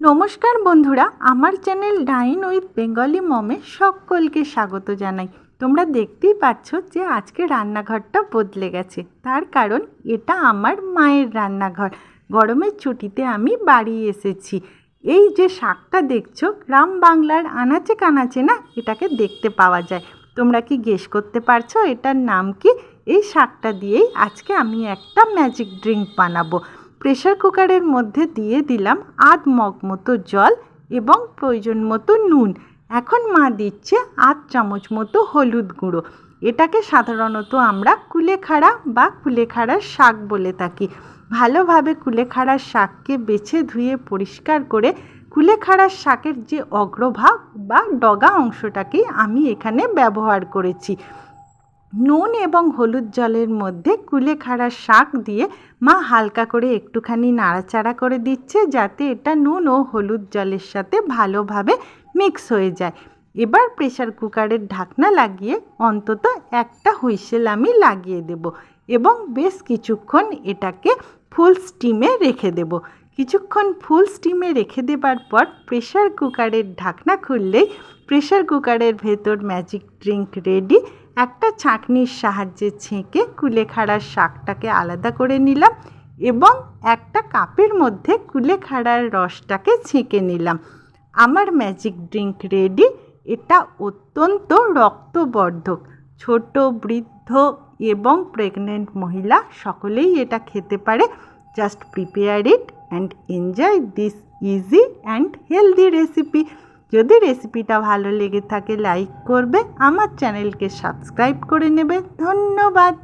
নমস্কার বন্ধুরা, আমার চ্যানেল ডাইন উইথ বেঙ্গলি মমে সকলকে স্বাগত জানাই। তোমরা দেখতেই পাচ্ছ যে আজকে রান্নাঘরটা বদলে গেছে। তার কারণ এটা আমার মায়ের রান্নাঘর। গরমের ছুটিতে আমি বাড়ি এসেছি। এই যে শাকটা দেখছ, গ্রাম বাংলার আনাচে কানাচে না, এটাকে দেখতে পাওয়া যায়। তোমরা কি গেস করতে পারছ এটার নাম কি? এই শাকটা দিয়েই আজকে আমি একটা ম্যাজিক ড্রিঙ্ক বানাবো। প্রেশার কুকারের মধ্যে দিয়ে দিলাম আধ মগ মতো জল এবং প্রয়োজন মতো নুন। এখন মা দিচ্ছে আধ চামচ মতো হলুদ গুঁড়ো। এটাকে সাধারণত আমরা কুলেখাড়া বা কুলেখাড়ার শাক বলে থাকি। ভালোভাবে কুলেখাড়ার শাককে বেছে ধুয়ে পরিষ্কার করে কুলেখাড়ার শাকের যে অগ্রভাগ বা ডগা অংশটাকেই আমি এখানে ব্যবহার করেছি। নুন এবং হলুদ জলের মধ্যে কুলেখাড়া শাক দিয়ে মা হালকা করে একটুখানি নাড়াচাড়া করে দিচ্ছে যাতে এটা নুন ও হলুদ জলের সাথে ভালোভাবে মিক্স হয়ে যায়। এবার প্রেশার কুকারের ঢাকনা লাগিয়ে অন্তত একটা হুইসেল আমি লাগিয়ে দেব এবং বেশ কিছুক্ষণ এটাকে ফুল স্টিমে রেখে দেব। কিছুক্ষণ ফুল স্টিমে রেখে দেবার পর প্রেশার কুকারের ঢাকনা খুললেই প্রেশার কুকারের ভেতর ম্যাজিক ড্রিঙ্ক রেডি একটা ছাঁকনির সাহায্যে ছেঁকে কুলেখাড়ার শাকটাকে আলাদা করে নিলাম এবং একটা কাপের মধ্যে কুলেখাড়ার রসটাকে ছেঁকে নিলাম। আমার ম্যাজিক ড্রিঙ্ক রেডি। এটা অত্যন্ত রক্তবর্ধক। ছোট, বৃদ্ধ এবং প্রেগনেন্ট মহিলা সকলেই এটা খেতে পারে। Just prepare it and enjoy this easy and healthy recipe. যদি রেসিপিটা ভালো লেগে থাকে লাইক করবে আমার চ্যানেলকে সাবস্ক্রাইব করে নেবে। ধন্যবাদ।